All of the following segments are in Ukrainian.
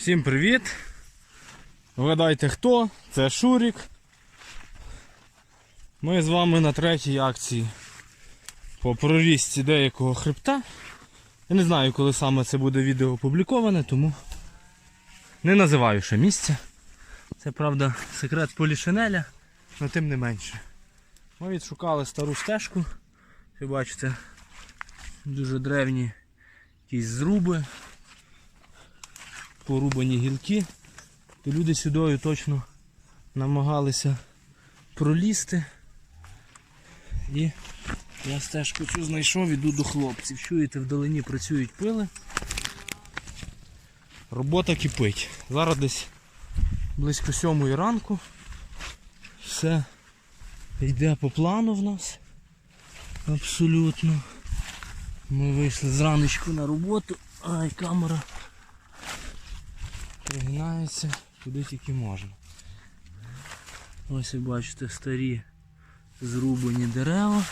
Всім привіт! Вгадайте хто? Це Шурік. Ми з вами на третій акції по прорізці деякого хребта. Я не знаю, коли саме це буде відео опубліковане, тому не називаю ще місця. Це правда секрет полішинеля, але тим не менше. Ми відшукали стару стежку. Ви бачите, дуже древні якісь зруби, порубані гілки. То люди сюдою точно намагалися пролізти. І я стежку цю знайшов, іду до хлопців. Чуєте, вдалині працюють пили. Робота кипить. Зараз десь близько сьомої ранку. Все йде по плану в нас. Абсолютно. Ми вийшли зраночку на роботу. Ай, камера пригинається куди тільки можна. Ось ви бачите старі зрубані дерева.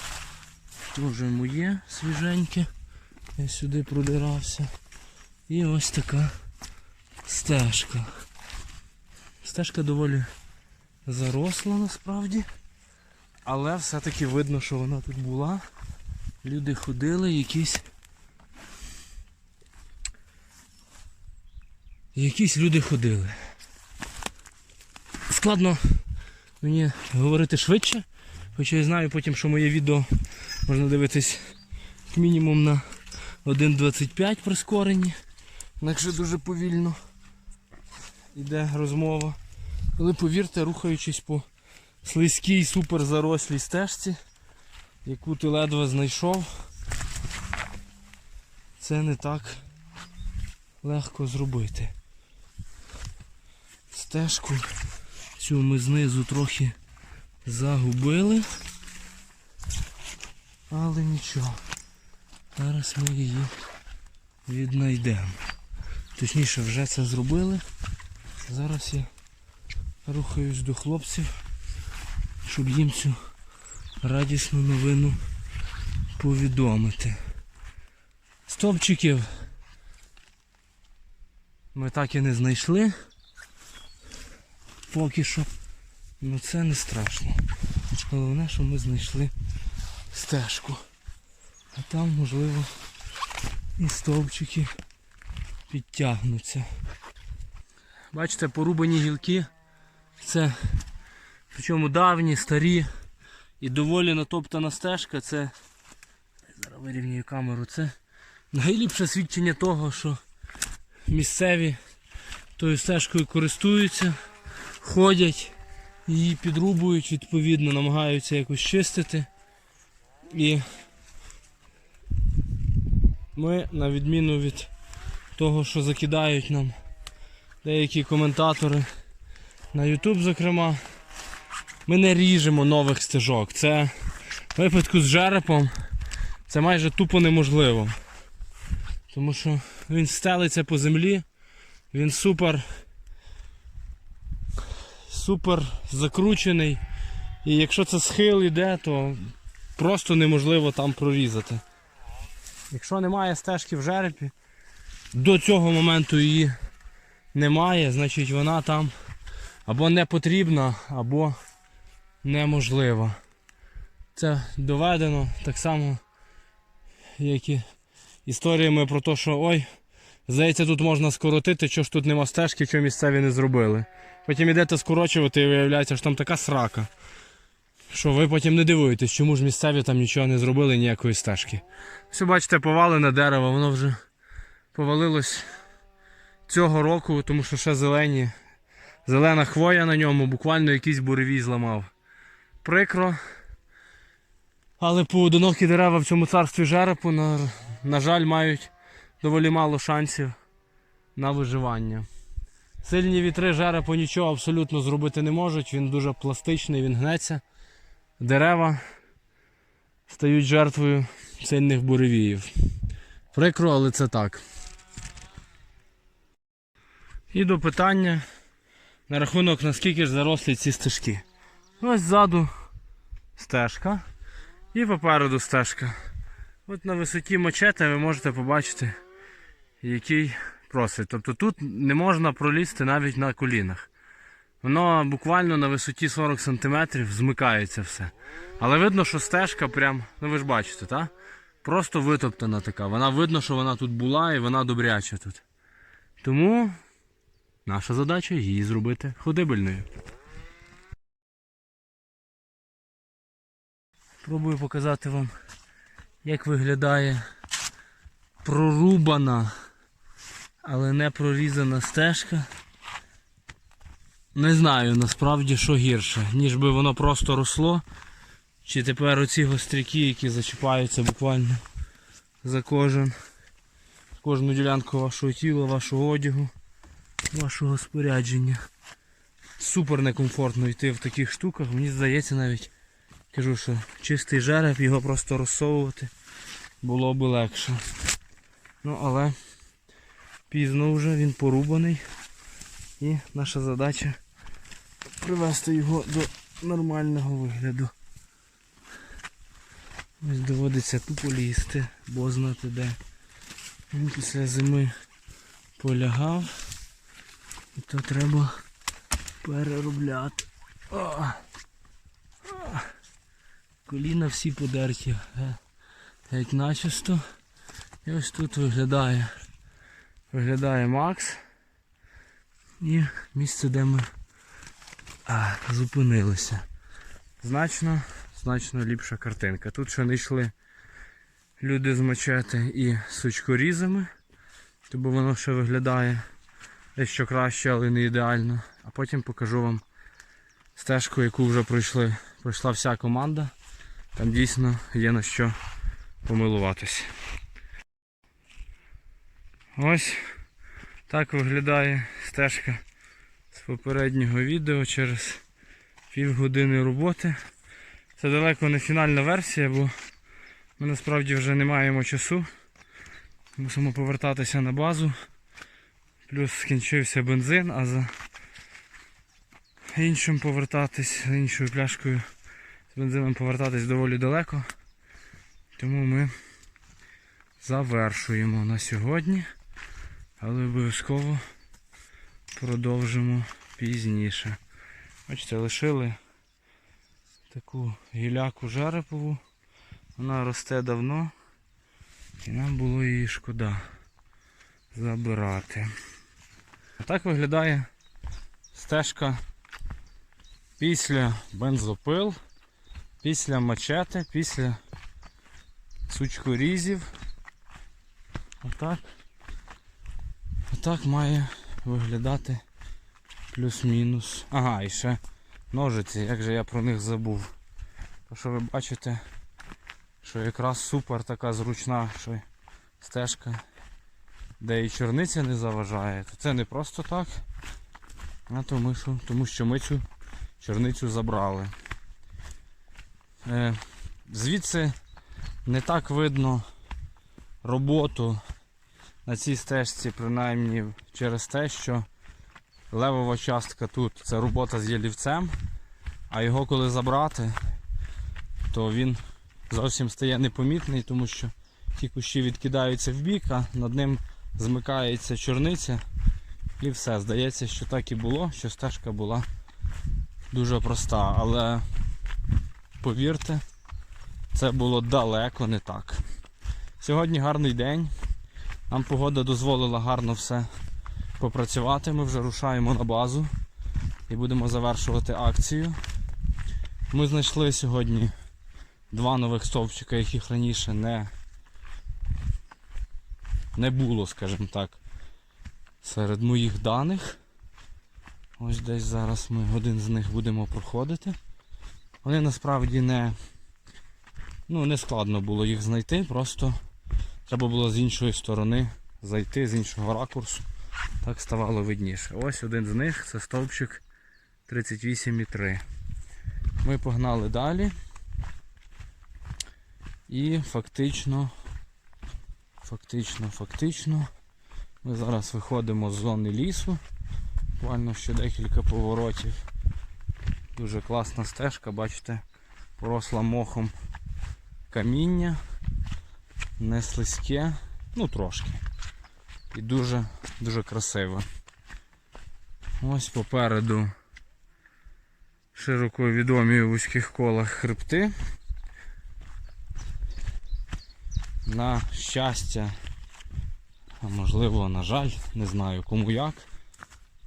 Теж моє свіженьке. Я сюди продирався. І ось така стежка. Стежка доволі заросла насправді. Але все-таки видно, що вона тут була. Люди ходили, якісь. Якісь люди ходили. Складно мені говорити швидше, хоча я знаю потім, що моє відео можна дивитись мінімум на 1.25 прискоренні. Інакше дуже повільно йде розмова. Але повірте, рухаючись по слизькій супер зарослій стежці, яку ти ледве знайшов, це не так легко зробити. Стежку цю ми знизу трохи загубили, але нічого. Зараз ми її віднайдемо. Точніше, вже це зробили. Зараз я рухаюсь до хлопців, щоб їм цю радісну новину повідомити. Стовпчиків ми так і не знайшли. Поки що. Ну це не страшно. Головне, що ми знайшли стежку. А там, можливо, і стовпчики підтягнуться. Бачите, порубані гілки. Це причому давні, старі і доволі натоптана стежка. Це зараз вирівнюю камеру. Це найліпше свідчення того, що місцеві тою стежкою користуються, ходять, її підрубують, відповідно, намагаються якось чистити. І ми, на відміну від того, що закидають нам деякі коментатори на YouTube, зокрема, ми не ріжемо нових стежок. Це в випадку з жерепом це майже тупо неможливо. Тому що він стелиться по землі, він супер супер закручений. І якщо це схил іде, то просто неможливо там прорізати. Якщо немає стежки в жерепі, до цього моменту її немає, значить вона там або не потрібна, або неможлива. Це доведено так само, як і історіями про те, що ой, здається, тут можна скоротити, що ж тут нема стежки, що місцеві не зробили. Потім йдете скорочувати і виявляється, що там така срака. Що ви потім не дивуєтесь, чому ж місцеві там нічого не зробили, ніякої стежки. Все, бачите, повалене дерево, воно вже повалилось цього року, тому що ще зелені. Зелена хвоя на ньому, буквально якийсь буревій зламав. Прикро. Але поодинокі дерева в цьому царстві жерепу, на, на жаль, мають доволі мало шансів на виживання. Сильні вітри жерепу нічого абсолютно зробити не можуть, він дуже пластичний, він гнеться. Дерева стають жертвою сильних буревіїв. Прикро, але це так. І до питання на рахунок наскільки ж зарослі ці стежки. Ось ззаду стежка і попереду стежка. От на висоті мочета ви можете побачити, який просить. Тобто тут не можна пролізти навіть на колінах. Воно буквально на висоті 40 см змикається все. Але видно, що стежка прям, ну ви ж бачите, так? Просто витоптана така. Вона видно, що вона тут була і вона добряча тут. Тому наша задача її зробити ходибельною. Пробую показати вам, як виглядає прорубана, але не прорізана стежка. Не знаю насправді, що гірше, ніж би воно просто росло. Чи тепер оці гостряки, які зачіпаються буквально за кожен, кожну ділянку вашого тіла, вашого одягу, вашого спорядження. Супер некомфортно йти в таких штуках. Мені здається навіть, кажу, що чистий жереб, його просто розсовувати було би легше. Ну але пізно вже він порубаний. І наша задача привести його до нормального вигляду. Ось доводиться тупо лізти, бо знати де. Він після зими полягав. І то треба переробляти. О! О! Коліна всі подерті. Геть начисто. І ось тут виглядає. Виглядає Макс. І місце, де ми а, зупинилися. Значно, значно ліпша картинка. Тут ще не йшли люди з мачети і сучкорізами, тому воно ще виглядає дещо краще, але не ідеально. А потім покажу вам стежку, яку вже пройшли, пройшла вся команда. Там дійсно є на що помилуватись. Ось так виглядає стежка з попереднього відео через півгодини роботи. Це далеко не фінальна версія, бо ми насправді вже не маємо часу. Мусимо повертатися на базу. Плюс скінчився бензин, а за іншим повертатись, іншою пляшкою з бензином повертатись доволі далеко. Тому ми завершуємо на сьогодні, але обов'язково продовжимо пізніше. Бачите, лишили таку гіляку жерепову. Вона росте давно і нам було її шкода забирати. А так виглядає стежка після бензопил, після мачети, після сучкорізів. Отак. Отак має виглядати плюс-мінус. Ага, і ще ножиці, як же я про них забув. То що ви бачите, що якраз супер така зручна що стежка, де і чорниця не заважає, то це не просто так, а тому що, тому що ми цю чорницю забрали. Е, звідси не так видно роботу на цій стежці, принаймні через те, що левова частка тут це робота з ялівцем, а його коли забрати, то він зовсім стає непомітний, тому що ті кущі відкидаються в бік, а над ним змикається чорниця. І все, здається, що так і було, що стежка була дуже проста, але повірте, це було далеко не так. Сьогодні гарний день. Нам погода дозволила гарно все попрацювати. Ми вже рушаємо на базу і будемо завершувати акцію. Ми знайшли сьогодні два нових стовпчика, яких раніше не, не було, скажімо так, серед моїх даних. Ось десь зараз ми один з них будемо проходити. Вони насправді не, ну, не складно було їх знайти, просто треба було з іншої сторони зайти, з іншого ракурсу. Так ставало видніше. Ось один з них це стовпчик 38,3. Ми погнали далі. І фактично, фактично, фактично, ми зараз виходимо з зони лісу. Буквально ще декілька поворотів. Дуже класна стежка, бачите, поросла мохом каміння, не слизьке, ну трошки. і дуже, дуже красиво. Ось попереду широко відомі у вузьких колах хребти. На щастя, а можливо, на жаль, не знаю кому як.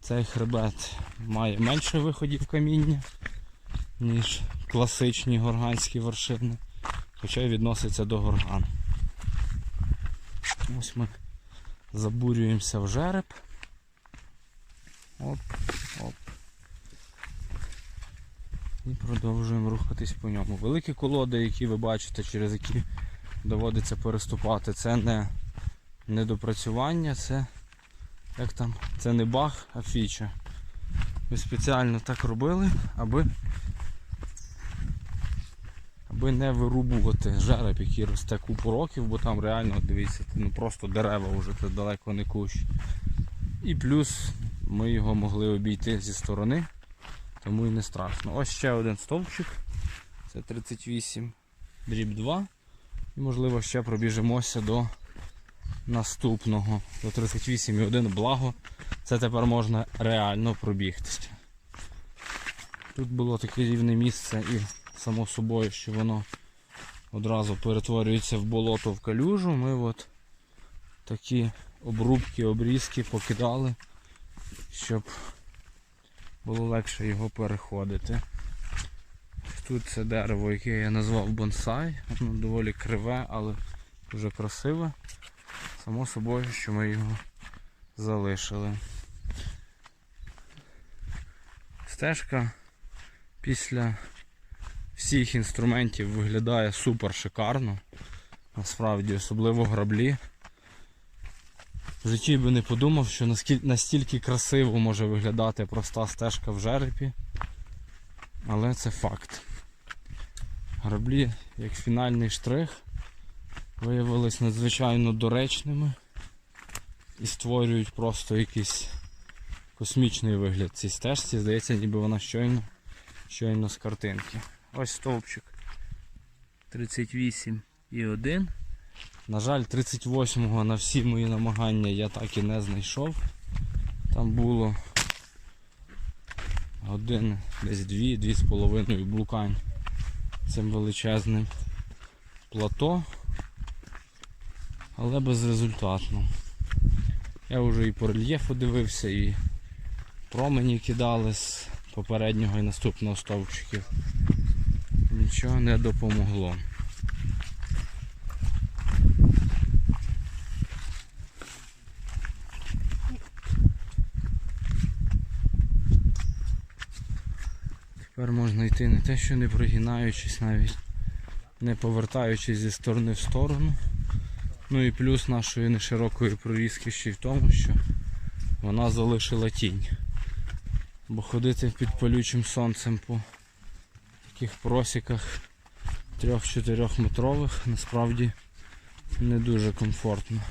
Цей хребет має менше виходів каміння, ніж класичні горганські вершини, хоча й відноситься до горган. Ось ми забурюємося в жереб. Оп, оп. І продовжуємо рухатись по ньому. Великі колоди, які ви бачите, через які доводиться переступати, це не недопрацювання, це як там, це не баг, а фіча. Ми спеціально так робили, аби аби не вирубувати жереб, який росте купу років, бо там реально, дивіться, ну просто дерева вже це далеко не кущ. І плюс ми його могли обійти зі сторони, тому і не страшно. Ось ще один стовпчик. Це 38 дріб 2. І можливо ще пробіжимося до наступного. До 38,1 благо. Це тепер можна реально пробігтися. Тут було таке рівне місце і само собою, що воно одразу перетворюється в болото в калюжу. Ми от такі обрубки, обрізки покидали, щоб було легше його переходити. Тут це дерево, яке я назвав бонсай, воно доволі криве, але дуже красиве. Само собою, що ми його залишили. Стежка після всіх інструментів виглядає супер шикарно. Насправді, особливо граблі. В житті би не подумав, що настільки красиво може виглядати проста стежка в жерепі. Але це факт. Граблі, як фінальний штрих, виявились надзвичайно доречними і створюють просто якийсь космічний вигляд цій стежці. Здається, ніби вона щойно, щойно з картинки. Ось стовпчик 38 і 1. На жаль, 38-го на всі мої намагання я так і не знайшов. Там було годин, десь дві, дві з половиною блукань цим величезним плато, але безрезультатно. Я вже і по рельєфу дивився, і промені кидали з попереднього і наступного стовпчиків. Нічого не допомогло. Тепер можна йти не те, що не прогинаючись, навіть не повертаючись зі сторони в сторону. Ну і плюс нашої неширокої прорізки ще й в тому, що вона залишила тінь. Бо ходити під палючим сонцем по таких просіках 3-4 метрових насправді не дуже комфортно.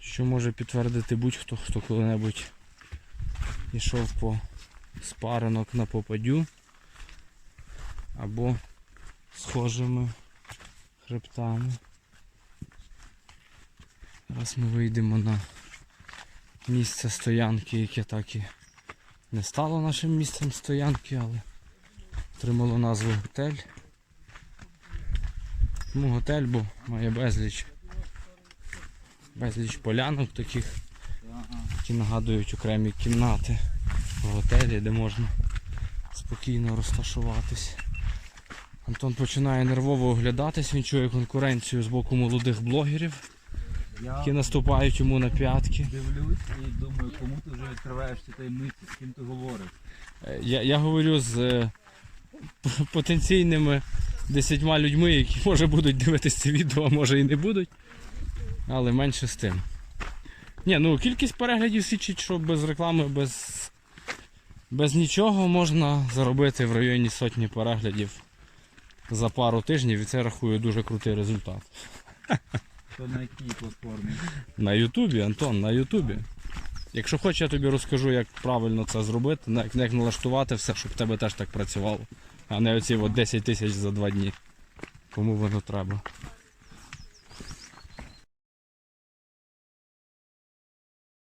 Що може підтвердити будь-хто, хто коли-небудь йшов по спаринок на попадю або схожими хребтами. Зараз ми вийдемо на місце стоянки, яке так і не стало нашим місцем стоянки, але отримало назву готель. Тому готель, бо має безліч безліч полянок таких які нагадують окремі кімнати в готелі, де можна спокійно розташуватись. Антон починає нервово оглядатись, він чує конкуренцію з боку молодих блогерів, які наступають йому на п'ятки. дивлюсь і думаю, кому ти вже відкриваєш ці таємниці, з ким ти говориш. Е, Я, я говорю з е, потенційними десятьма людьми, які може будуть дивитися це відео, а може і не будуть. Але менше з тим. Ні, ну кількість переглядів свідчить, що без реклами, без, без нічого можна заробити в районі сотні переглядів за пару тижнів і це рахую дуже крутий результат. То на якій платформі? На Ютубі, Антон, на Ютубі. Якщо хочеш, я тобі розкажу, як правильно це зробити, як, як налаштувати все, щоб в тебе теж так працювало. А не оці от 10 тисяч за два дні. Кому воно треба.